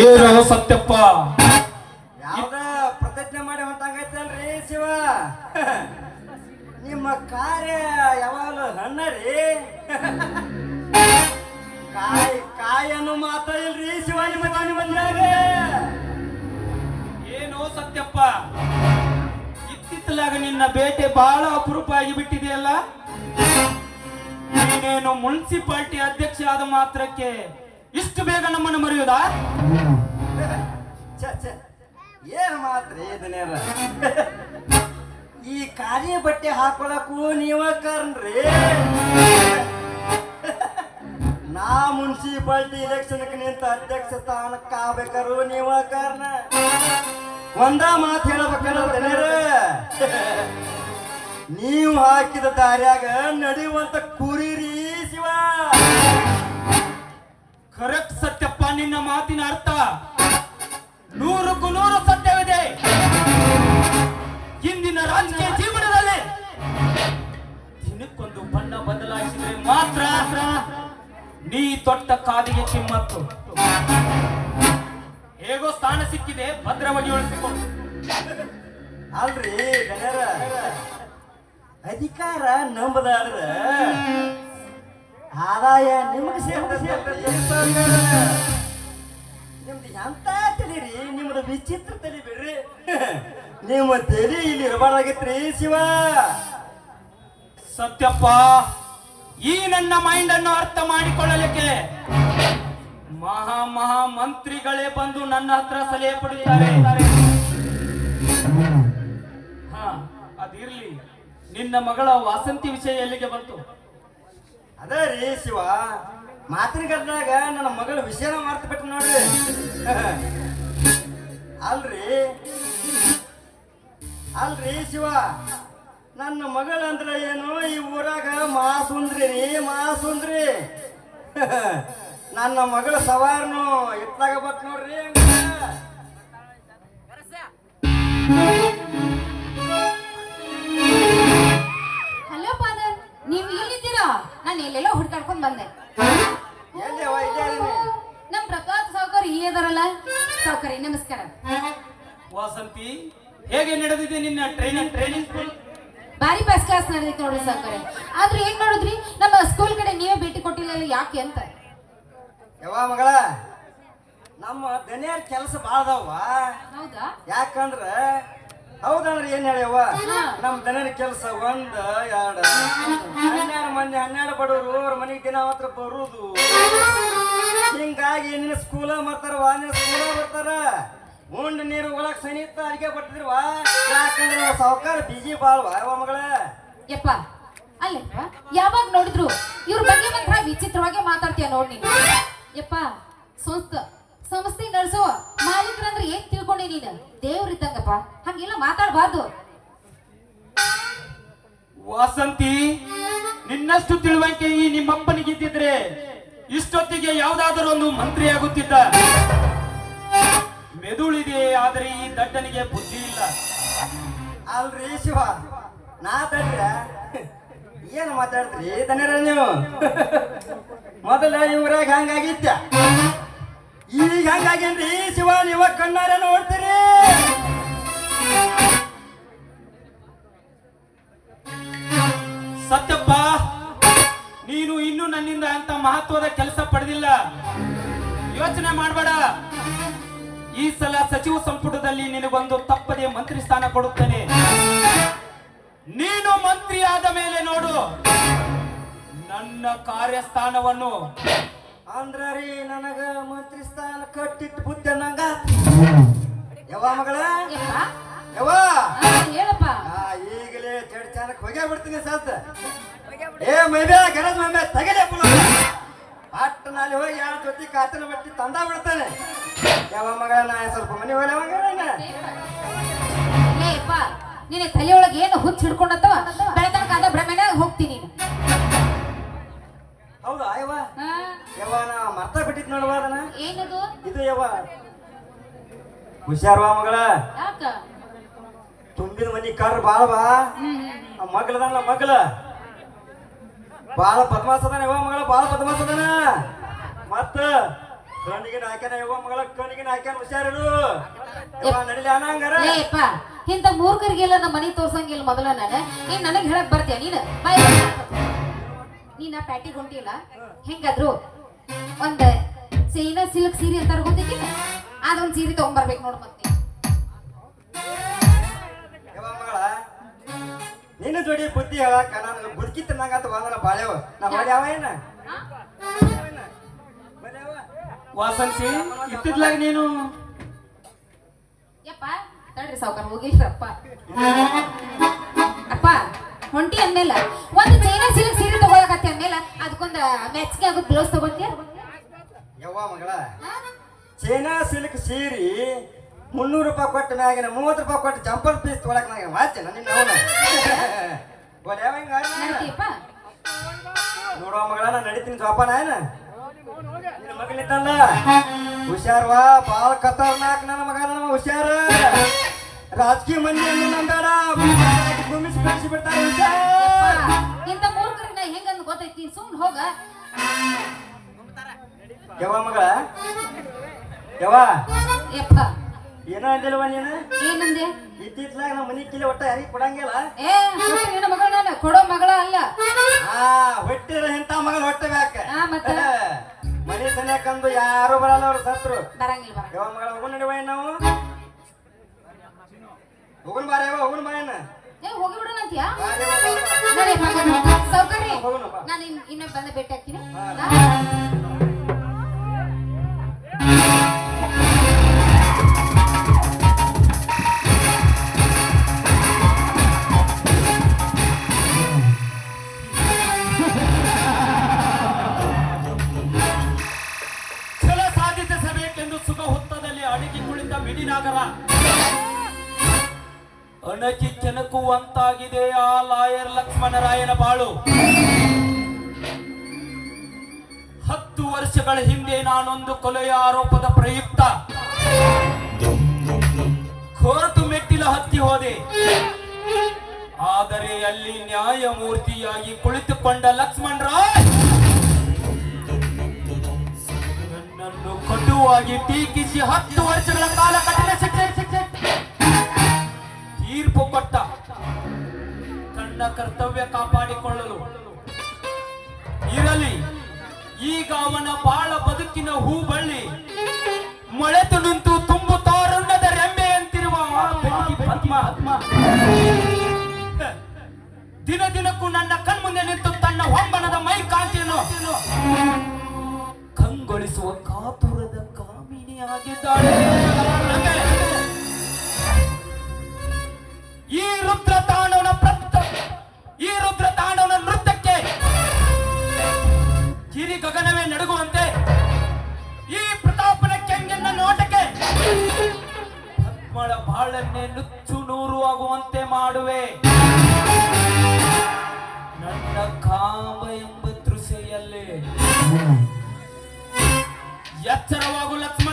ಏನು ಸತ್ಯಪ್ಪ? ಯಾವ್ದ ಪ್ರತಿಜ್ಞೆ ಮಾಡಿ ಹೊಂಟಂಗೈತಲ್ರಿ ಶಿವ? ನಿಮ್ಮ ಕಾರ್ಯ ಯಾವಾಗಲೂ ಹಣ್ಣರಿ ಕಾಯಿ ಕಾಯನ್ನು ಮಾತ್ರ ಇಲ್ರಿ ಶಿವ ನಿಮ್ಮ ದಾನಿ ಬಂದಾಗ ಏನೋ ಸತ್ಯಪ್ಪ ಇತ್ತಿತ್ತಲಾಗ ನಿನ್ನ ಬೇಟೆ ಬಹಳ ಅಪರೂಪ ಆಗಿ ಬಿಟ್ಟಿದೆಯಲ್ಲ ನೀನೇನು ಮುನ್ಸಿಪಾಲ್ಟಿ ಅಧ್ಯಕ್ಷ ಆದ ಮಾತ್ರಕ್ಕೆ ಇಷ್ಟು ಬೇಗ ನಮ್ಮನ್ನು ಮರೆಯುವುದಾ. ಏನ್ ಮಾತ್ರಿ ಇದನ್ನೇರ ಈ ಕಾರ್ಯ ಬಟ್ಟೆ ಹಾಕೊಳಕ್ಕೂ ನೀವ ಕಾರಣ್ರಿ. ನಾ ಮುನ್ಸಿಪಾಲ್ಟಿ ಇಲೆಕ್ಷನ್ಗೆ ನಿಂತ ಅಧ್ಯಕ್ಷ ಸ್ಥಾನಕ್ಕೆ ಆಗ್ಬೇಕಾರು ನೀವ ಕಾರಣ. ಒಂದ ಮಾತು ಹೇಳ್ಬೇಕನ್ನೋದೇನೇರ ನೀವು ಹಾಕಿದ ದಾರ್ಯಾಗ ನಡೆಯುವಂತ ಕುರಿರಿ ಕರೆಕ್ಟ್ ಸತ್ಯಪ್ಪ, ನಿನ್ನ ಮಾತಿನ ಅರ್ಥ. ನೂರಕ್ಕೂ ನೂರು ಸತ್ಯವಿದೆ. ಇಂದಿನ ರಾಜಕೀಯ ಜೀವನದಲ್ಲಿ ದಿನಕ್ಕೊಂದು ಬಣ್ಣ ಬದಲಾಯಿಸಿದ್ರೆ ಮಾತ್ರ ನೀ ತೊಟ್ಟ ಕಾದಿಗೆ ಕಿಮ್ಮತ್ತು ಹೇಗೋ ಸ್ಥಾನ ಸಿಕ್ಕಿದೆ, ಭದ್ರವಾಗಿ ಉಳಿಸಿಕೊಂಡು ಅಲ್ರಿ ಅಧಿಕಾರ ನಂಬದಾದ್ರ ಆದಾಯ ನಿಮಗೆ ಸೇರ್ತದೆ ನಿಮ್ದು ಎಂತ ತಿಳಿರಿ ನಿಮ್ದು ವಿಚಿತ್ರ ತಲಿ ಬಿಡ್ರಿ ನಿಮ್ಮ ತಲಿ ಇಲ್ಲಿ ಇರಬಾರ್ದಾಗಿತ್ರಿ ಶಿವ. ಸತ್ಯಪ್ಪ ಈ ನನ್ನ ಮೈಂಡ್ ಅನ್ನು ಅರ್ಥ ಮಾಡಿಕೊಳ್ಳಲಿಕ್ಕೆ ಮಹಾ ಮಹಾ ಮಂತ್ರಿಗಳೇ ಬಂದು ನನ್ನ ಹತ್ರ ಸಲಹೆ ಪಡೆಯುತ್ತಾರೆ ಹಾ ಅದಿರ್ಲಿ. ನಿನ್ನ ಮಗಳ ವಾಸಂತಿ ವಿಷಯ ಎಲ್ಲಿಗೆ ಬಂತು? ಅದ ರೀ ಶಿವ. ಮಾತಿನ ಗದ್ದಾಗ ನನ್ನ ಮಗಳ ವಿಷಯನ ಮಾಡ್ತಬಿಟ್ಟು ಬಿಟ್ಟು ನೋಡ್ರಿ. ಅಲ್ರಿ. ಅಲ್ರಿ ಶಿವ. ನನ್ನ ಮಗಳಂದ್ರ ಏನು? ಈ ಊರಾಗ ಮಾಸುಂದ್ರಿ ಮಾಸುಂದ್ರಿ. ನನ್ನ ಮಗಳ ಸವಾರನು ಇತ್ತಾಗ ಬತ್ ನೋಡ್ರಿ ನಾನು ಎಲ್ಲೆಲ್ಲೋ ಹುಡ್ಕಾಡ್ಕೊಂಡ್ ಬಂದೆ. ನಮ್ ಪ್ರಕಾಶ್ ಸಾವ್ಕರ್ ಇಲ್ಲಿ ಇದಾರಲ್ಲ ಸಾವ್ಕರಿ ನಮಸ್ಕಾರ. ವಾಸಂತಿ ಹೇಗೆ ನಡೆದಿದೆ ನಿನ್ನ ಟ್ರೈನಿಂಗ್ ಟ್ರೈನಿಂಗ್ ಸ್ಕೂಲ್ ಬಾರಿ ಫಸ್ಟ್ ಕ್ಲಾಸ್ ನಡೆದಿತ್ತು ನೋಡ್ರಿ ಸಾವ್ಕರಿ. ಆದ್ರೆ ಏನ್ ಮಾಡಿದ್ರಿ? ನಮ್ಮ ಸ್ಕೂಲ್ ಕಡೆ ನೀವೇ ಭೇಟಿ ಕೊಟ್ಟಿಲ್ಲ ಯಾಕೆ ಅಂತ. ಯಾವ ಮಗಳ ನಮ್ಮ ದನಿಯರ್ ಕೆಲಸ ಭಾಳ ಅದಾವ ಹೌದಾ? ಯಾಕಂದ್ರ ಹೌದಂದ್ರೆ ಏನ್ ಹೇಳ್ಯವ. ನಮ್ ದನರ ಕೆಲಸ ಒಂದ್ ಎರಡ್. ಹನ್ನೆರಡು ಮಂದಿ ಹನ್ನೆರಡು ಬಡವರು ಅವ್ರ ಮನೆಗೆ ದಿನ ಮಾತ್ರ ಬರುದು. ಹಿಂಗಾಗಿ ನಿನ್ನ ಸ್ಕೂಲ ಬರ್ತಾರವ ನಿನ್ನ ಸ್ಕೂಲ ಬರ್ತಾರ ಉಂಡ್ ನೀರು ಒಳಗ್ ಸನಿತ ಅಡಿಗೆ ಬಟ್ಟಿದ್ರವ ಯಾಕಂದ್ರೆ ಸಾವುಕಾರ ಬಿಜಿ ಬಾಳ್ವ ಯವ್ವ ಮಗಳ? ಯಪ್ಪ ಅಲ್ಲಪ್ಪ ಯಾವಾಗ ನೋಡಿದ್ರು ಇವ್ರ ಬಗ್ಗೆ ಮಾತ್ರ ವಿಚಿತ್ರವಾಗಿ ಮಾತಾಡ್ತೀಯ ನೋಡಿ ನೀನು. ಯಪ್ಪ ಸಂಸ್ಥೆ ಸಂಸ್ಥೆ ನಡೆಸೋ ಮಾಲೀಕರಂದ್ರೆ ಏನ್ ತಿಳ್ಕೊಂಡಿ ನೀನು? ದೇವ್ರಿದ್ದಂಗಪ್ಪ. ಹಂಗೆಲ್ಲ ಮಾತಾಡಬಾರ್ದು. ವಾಸಂತಿ ನಿನ್ನಷ್ಟು ತಿಳುವಳಿಕೆ ಈ ನಿಮ್ಮಪ್ಪನಿಗಿದ್ದಿದ್ರೆ ಇಷ್ಟೊತ್ತಿಗೆ ಯಾವುದಾದರೂ ಒಂದು ಮಂತ್ರಿ ಆಗುತ್ತಿದ್ದ ಮೆದುಳಿದೆ ಆದ್ರೆ ಈ ದಡ್ಡನಿಗೆ ಬುದ್ಧಿ ಇಲ್ಲ. ಅಲ್ರಿ ಶಿವ ನಾ ತಡ್ರ ಏನು ಮಾತಾಡ್ತೀರಿ? ದನರ ನೀವು? ಮೊದಲ ಇವ್ರಾಗ ಹಂಗಾಗಿತ್ತ ಈಗ ಹಂಗಾಗೇನ್ರಿ ಶಿವ ನೀವ ಕಣ್ಣಾರ ನೋಡ್ತೀರಿ. ಸತ್ಯಪ್ಪ ನೀನು ಇನ್ನು ನನ್ನಿಂದ ಅಂತ ಮಹತ್ವದ ಕೆಲಸ ಪಡೆದಿಲ್ಲ. ಯೋಚನೆ ಮಾಡಬೇಡ. ಈ ಸಲ ಸಚಿವ ಸಂಪುಟದಲ್ಲಿ ನಿನಗೊಂದು ತಪ್ಪದೆ ಮಂತ್ರಿ ಸ್ಥಾನ ಕೊಡುತ್ತೇನೆ. ನೀನು ಮಂತ್ರಿ ಆದ ಮೇಲೆ ನೋಡು. ನನ್ನ ಕಾರ್ಯಸ್ಥಾನವನ್ನು. ಅಂದ್ರ ರೀ ನನಗ ಮಂತ್ರಿ ಸ್ಥಾನ ಕಟ್ಟಿಟ್ಟು ಬುದ್ಧ ನಂಗ ಯಾವ ಮಗಳ? ಯವ್ವ! ಹೇಳಪ್ಪ. ಈಗಲೇ ಜಡ್ ಚಾನಕ್ ಹೋಗೇ ಬಿಡ್ತೀನಿ ಸದ್ ಏ ಮೈಬೆ ಗಣೇಶ್ ಮೈಬೆ ತಗಲೇ ಅಟ್ಟ ನಲ್ಲಿ ಹೋಗಿ ಯಾರ ಜೊತೆ ಕಾತನ ಬಟ್ಟಿ ತಂದ ಬಿಡ್ತಾನೆ. ಯಾವ ಮಗ ನಾ ಸ್ವಲ್ಪ ಮನೆ ಹೋಗ್ಲ ಮಗ ಏಪ್ಪ ನಿನ್ನ ತಲೆಯೊಳಗೆ ಏನು ಹುಚ್ಚ ಹಿಡ್ಕೊಂಡತ್ತವ? ಬೆಳತನಕ ಅದ ಭ್ರಮೆನಾಗ ಹೋಗ್ತೀನಿ. ಹೌದಾ ಯವ್ವ? ಯವ್ವ ನಾ ಮರ್ತ ಬಿಟ್ಟಿದ್ ನೋಡುವ ಅದನ್ನ? ಏನದು? ಇದು ಯವ್ವ. ಹುಷಾರ್ವಾ ಮಗಳ. ಯಾಕ? ತುಂಬಿದ ಮನಿ ಕರ್ ಬಾಳ ಬಾ. ಆ ಮಗಳದಲ್ಲ ಮಗಳ. ಬಾಳ ಬದ್ಮಾಸ್ ಅದಾನ ಯವ್ವ ಮಗಳ ಬಾಳ ಅದಾನ. ಮತ್ತ ಕಣ್ಣಿಗೆ ಹಾಕ್ಯಾನ ಯವ್ವ ಮಗಳ ಕಣ್ಣಿಗೆ ಹಾಕ್ಯಾನ ಹುಷಾರಿರು. ಯವ್ವ ನಡಿಲಿ ಅನ್ನಂಗಾರ ಏಪ್ಪ ಇಂಥ ಮೂರ್ಖರಿಗೆಲ್ಲ ನಮ್ಮ ಮನೆ ತೋರ್ಸಂಗಿಲ್ಲ ಮೊದಲ ನಾನು. ನೀನ್ ನನಗ್ ಹೇಳಕ್ ಬರ್ತೀಯ ನೀನು? ನೀನ ಪ್ಯಾಟಿಗೆ ಹೊಂಟಿಲ್ಲ ಹೆಂಗಾದ್ರು ಒಂದ್ ಸೀನ ಸಿಲ್ಕ್ ಸೀರೆ ಅಂತಾರ ಗೊತ್ತಿಲ್ಲ ಅದೊಂದ್ ಸೀರೆ ತಗೊಂಡ್ಬರ್ಬೇಕು ನೋಡು ಮತ್ತೆ. ನಿನ್ನ ಜೋಡಿ ಬುದ್ಧಿ ಹೇಳಕ್ಕ ನಾನು ಬುದ್ಕಿ ತಿನ್ನಂಗಂತ ಬಂದನ ಬಾಳೆವ ನಾ ಬಾಳ್ಯಾವ ಏನ? ಬಾಳೆವ? ವಾಸಂತಿ ಇತ್ತಿದ್ಲಾಗ ನೀನು? ಯಪ್ಪ ತಡ್ರಿ ಸಾವ್ಕಾರ ಹೋಗಿಲ್ರಪ್ಪ ಅಪ್ಪ. ಹೊಂಟಿ ಅಂದ್ಮೇಲೆ ಒಂದು ಚೈನಾ ಸಿಲ್ಕ್ ಸೀರೆ ತಗೊಳಕತ್ತೆ ಅಂದ್ಮೇಲೆ ಅದಕ್ಕೊಂದು ಮೆಚ್ಚಿಗೆ ಆಗೋದು ಬ್ಲೌಸ್ ತಗೊಂತೀಯ ಯವ್ವ ಮಗಳ ಚೈನಾ ಸಿಲ್ಕ್ ಸೀರಿ ಮುನ್ನೂರು ರೂಪಾಯಿ ಕೊಟ್ಟು ಮ್ಯಾಗಿನ ಮೂವತ್ತು ರೂಪಾಯಿ ಕೊಟ್ಟು ಜಂಪಲ್ ಪೀಸ್ ತೊಗೊಳಕ್ ನನಗೆ ವಾಚೆ ನನ್ನ ನೋಡುವ ಮಗಳ ನಾನು ನಡಿತೀನಿ ಜೋಪಾನ ಏನ? ನಿನ್ನ ಮಗನಿದ್ದಲ್ಲ ಹುಷಾರ್ವಾ ಬಾಳ ಖತರ್ನಾಕ್ ನನ್ನ ಮಗ ನನ್ನ ಹುಷಾರ. ರಾಜಕೀಯ ಮಂದಿ ಅಂದ್ರೆ ನಂಬೇಡ ಗುಮಿಸಿ ಬೆಳೆಸಿ ಬಿಡ್ತಾರೆ ಇಂತ ನಾ ಹೆಂಗಂದ್ ಗೊತ್ತೈತಿ? ಸುಮ್ನೆ ಹೋಗ. ಯಾವ ಮಗಳ? ಯಾವ ಯಪ್ಪ. ಏನೋ ಅಂದಿಲ್ವ ನೀನು? ಏನಂದೆ? ಇತ್ತಿತ್ಲಾಗ ನಮ್ಮ ಮನಿ ಕಿಲಿ ಒಟ್ಟ ಯಾರಿಗೆ ಕೊಡಂಗಿಲ್ಲ? ಏ ನಿನ್ನ ಮಗಳ ನಾನು ಕೊಡೋ ಮಗಳ ಅಲ್ಲ. ಆ ಹೊಟ್ಟಿರ ಇಂಥ ಮಗನ ಹೊಟ್ಟೆ ಬ್ಯಾಕ ಆ, ಮತ್ತೆ? ಮನೆ ಸನ್ಯಾಕಂದು ಯಾರು ಬರಲ್ಲ ಅವ್ರು ಸತ್ರು. ಬರಂಗಿಲ್ಲ ಬರ ಯಾವ ಮಗಳ ಹೋಗೋಣ ನಡುವ ನಾವು. ಹೋಗೋಣ ಬಾರ ಯಾವ ಹೋಗೋಣ ಬಾಯಣ್ಣ ಏ ಹೋಗಿ ಬಿಡೋಣ ಅಂತೀಯಾ. ಸೌಕರ್ಯ. ನಾನು ಇನ್ನೊಬ್ಬ ಬಂದ ಭೇಟಿ ಹಾಕ್ತೀನಿ ಅಣಕಿ ಕೆನಕುವಂತಾಗಿದೆ ಆ ಲಾಯರ್ ಲಕ್ಷ್ಮಣರಾಯನ ಬಾಳು. ಹತ್ತು ವರ್ಷಗಳ ಹಿಂದೆ ನಾನೊಂದು ಕೊಲೆಯ ಆರೋಪದ ಪ್ರಯುಕ್ತ. ಕೋರ್ಟು ಮೆಟ್ಟಿಲ ಹತ್ತಿ ಹೋದೆ. ಆದರೆ ಅಲ್ಲಿ ನ್ಯಾಯಮೂರ್ತಿಯಾಗಿ ಕುಳಿತುಕೊಂಡ ಲಕ್ಷ್ಮಣ ರಾಯ್ ನನ್ನನ್ನು ಕಟುವಾಗಿ ಟೀಕಿಸಿ ಹತ್ತು ವರ್ಷಗಳ ಕಾಲ ಕಠಿಣ ಶಿಕ್ಷೆ ಕೊಟ್ಟ. ತನ್ನ ಕರ್ತವ್ಯ ಕಾಪಾಡಿಕೊಳ್ಳಲು. ಇರಲಿ, ಈಗ ಅವನ ಬಾಳ ಬದುಕಿನ ಹೂ ಬಳ್ಳಿ. ಮೊಳೆತು ನಿಂತು ತುಂಬು ತೋರಣದ ರೆಂಬೆ ಅಂತಿರುವ ದಿನ ದಿನಕ್ಕೂ ನನ್ನ ಕಣ್ಮುಂದೆ ನಿಂತು ತನ್ನ ಹೊಂಬನದ ಮೈ ಕಾಂತಿಯನ್ನು ಕಂಗೊಳಿಸುವ ಕಾತುರದ ಕಾಮಿನಿಯಾಗಿದ್ದಾಳೆ. ಗಗನವೇ ನಡುಗುವಂತೆ ಈ ಪ್ರತಾಪನ ಕೆಂಗನ್ನ ನೋಟಕ್ಕೆ ಪದ್ಮಳ ಬಾಳನ್ನೇ ನುಚ್ಚು ನೂರು ಆಗುವಂತೆ ಮಾಡುವೆ. ನನ್ನ ಕಾಮ ಎಂಬ ದೃಶ್ಯಲ್ಲಿ ಎಚ್ಚರವಾಗು ಲಕ್ಷ್ಮಣ್